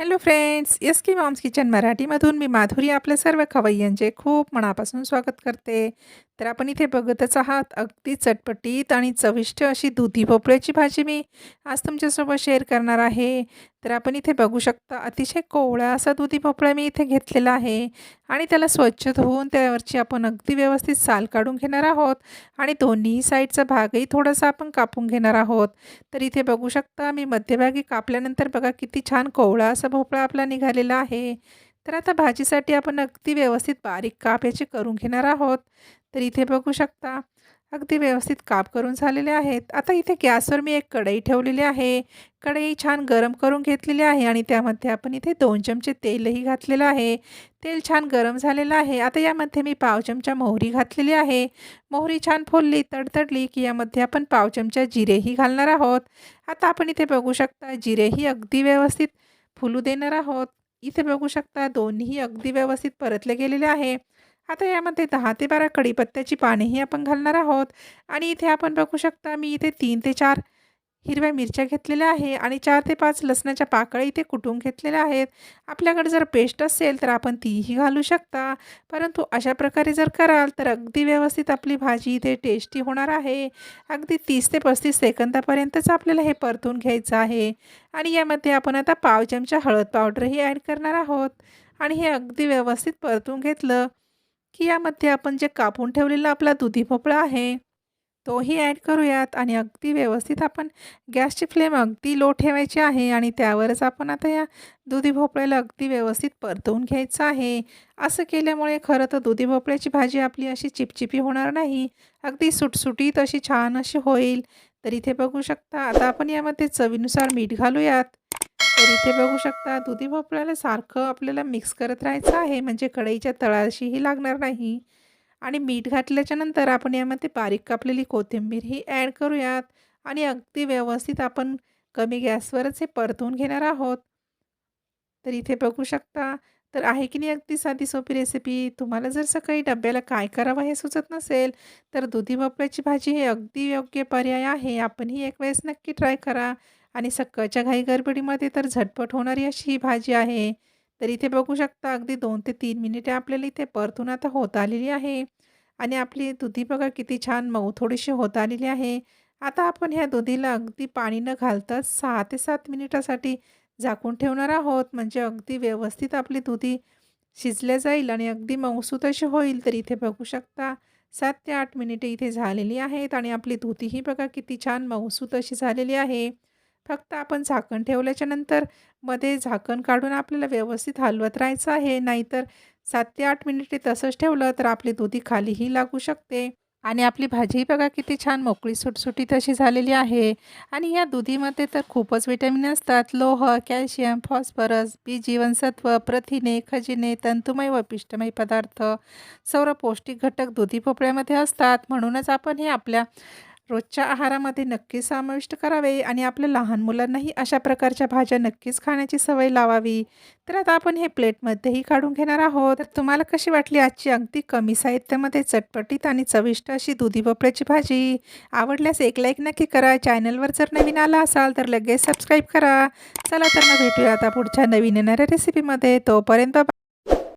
Hello friends S की mom's kitchen मराठीमधून मी माधुरी आपल्या सर्व खवय्यांचे खूप मनापासून स्वागत करते. तर आपण इथे बघतच आहात अगदी चटपटीत आणि चविष्ट अशी दुधी भोपळ्याची भाजी मी आज तुमच्यासोबत शेअर करणार आहे. तर आपण इथे बघू शकता अतिशय कोवळा असा दुधी भोपळा मी इथे घेतलेला आहे. आणि त्याला स्वच्छ धुवून त्यावरची आपण अगदी व्यवस्थित साल काढून घेणार आहोत. आणि दोन्ही साईडचा भागही थोडासा आपण कापून घेणार आहोत. तर इथे बघू शकता मी मध्यभागी कापल्यानंतर बघा किती छान कोवळा असा भोपळा आपला निघालेला आहे. तर आता भाजीसाठी आपण अगदी व्यवस्थित बारीक काप याची करून घेणार आहोत. तर इथे बघू शकता अगदी व्यवस्थित काप करून झालेले आहेत. आता इथे गॅसवर मी एक कढई ठेवलेली आहे. कढई छान गरम करून घेतलेली आहे आणि त्यामध्ये आपण इथे दोन चमचे तेलही घातलेलं आहे. तेल छान गरम झालेलं आहे. आता यामध्ये मी पाव चमचा मोहरी घातलेली आहे. मोहरी छान फोलली तडतडली की यामध्ये आपण पाव चमचा जिरेही घालणार आहोत. आता आपण इथे बघू शकता जिरेही अगदी व्यवस्थित फुलू देणार आहोत. इथे बघू शकता दोन्ही अगदी व्यवस्थित परतले गेलेले आहे. आता यामध्ये दहा ते बारा कढीपत्त्याची पानेही आपण घालणार आहोत. आणि इथे आपण बघू शकता मी इथे तीन ते चार हिरव्या मिरच्या घेतलेल्या आहे आणि चार ते पाच लसणाच्या पाकळ्या इथे कुटून घेतलेल्या आहेत. आपल्याकडे जर पेस्ट असेल तर आपण तीही घालू शकता. परंतु अशा प्रकारे जर कराल तर अगदी व्यवस्थित आपली भाजी इथे टेस्टी होणार आहे. अगदी तीस ते पस्तीस सेकंदापर्यंतच आपल्याला हे परतून घ्यायचं आहे. आणि यामध्ये आपण आता पाव चमचा हळद पावडरही ॲड करणार आहोत. आणि हे अगदी व्यवस्थित परतून घेतलं. की यामध्ये आपण जे कापून ठेवलेला आपला दुधी भोपळा आहे तोही ॲड करूयात आणि अगदी व्यवस्थित आपण गॅसची फ्लेम अगदी लो ठेवायची आहे आणि त्यावरच आपण आता या दुधी भोपळ्याला अगदी व्यवस्थित परतवून घ्यायचं आहे. असं केल्यामुळे खरं तर दुधी भोपळ्याची भाजी आपली अशी चिपचिपी होणार नाही अगदी सुटसुटीत अशी छान अशी होईल. तर इथे बघू शकता आता आपण यामध्ये चवीनुसार मीठ घालूयात. तर इथे बघू शकता दुधी भोपळ्याला सारखं आपल्याला मिक्स करत राहायचं आहे. म्हणजे कढईच्या तळाशीही लागणार नाही. आणि मीठ घातल्याच्या नंतर आपण यामध्ये बारीक कापलेली कोथिंबीर ही ॲड करूयात. आणि अगदी व्यवस्थित आपण कमी गॅसवरच हे परतून घेणार आहोत. तर इथे बघू शकता तर आहे की नाही अगदी साधी सोपी रेसिपी तुम्हाला जर सकाळी डब्याला काय करावं हे सुचत नसेल तर दुधी भोपळ्याची भाजी हे अगदी योग्य पर्याय आहे. आपणही एक वेळेस नक्की ट्राय करा. आणि सकाळच्या घाई गडबडीमध्ये तर झटपट होणारी अशी ही भाजी आहे. तर इथे बघू शकता अगदी दोन ते तीन मिनिटे आपल्याला इथे परतून आता होत आलेली आहे. आणि आपली दुधी बघा किती छान मऊ थोडीशी होत आलेली आहे. आता आपण ह्या दुधीला अगदी पाणी न घालताच सहा ते सात मिनिटासाठी झाकून ठेवणार आहोत. म्हणजे अगदी व्यवस्थित आपली दुधी शिजल्या जाईल आणि अगदी मऊसूत अशी होईल. तर इथे बघू शकता सात ते आठ मिनिटे इथे झालेली आहेत आणि आपली दुधीही बघा किती छान मऊसूत अशी झालेली आहे. फक्त आपण झाकण ठेवल्याच्या नंतर मध्ये झाकण काढून आपल्याला व्यवस्थित हलवत राहायचं आहे. नाहीतर सात ते आठ मिनिटे तसंच ठेवलं तर आपली दुधी खालीही लागू शकते. आणि आपली भाजी बघा किती छान मोकळी सुटसुटीत अशी झालेली आहे. आणि या दुधीमध्ये तर खूपच विटॅमिन असतात. लोह कॅल्शियम फॉस्फरस बी जीवनसत्व प्रथिने खजिने तंतुमय व पिष्टमय पदार्थ सर्व पौष्टिक घटक दुधी भोपळ्यामध्ये असतात. म्हणूनच आपण हे आपल्या रोजच्या आहारामध्ये नक्कीच समाविष्ट करावे आणि आपल्या लहान मुलांनाही अशा प्रकारच्या भाज्या नक्कीच खाण्याची सवय लावावी. तर आता आपण हे प्लेटमध्येही काढून घेणार आहोत. तर तुम्हाला कशी वाटली आजची अगदी कमी साहित्यामध्ये चटपटीत आणि चविष्ट अशी दुधी भोपळ्याची भाजी? आवडल्यास एक लाईक नक्की करा. चॅनलवर जर नवीन आला असाल तर लगेच सबस्क्राईब करा. चला तर मग भेटूया आता पुढच्या नवीन येणाऱ्या रेसिपीमध्ये तोपर्यंत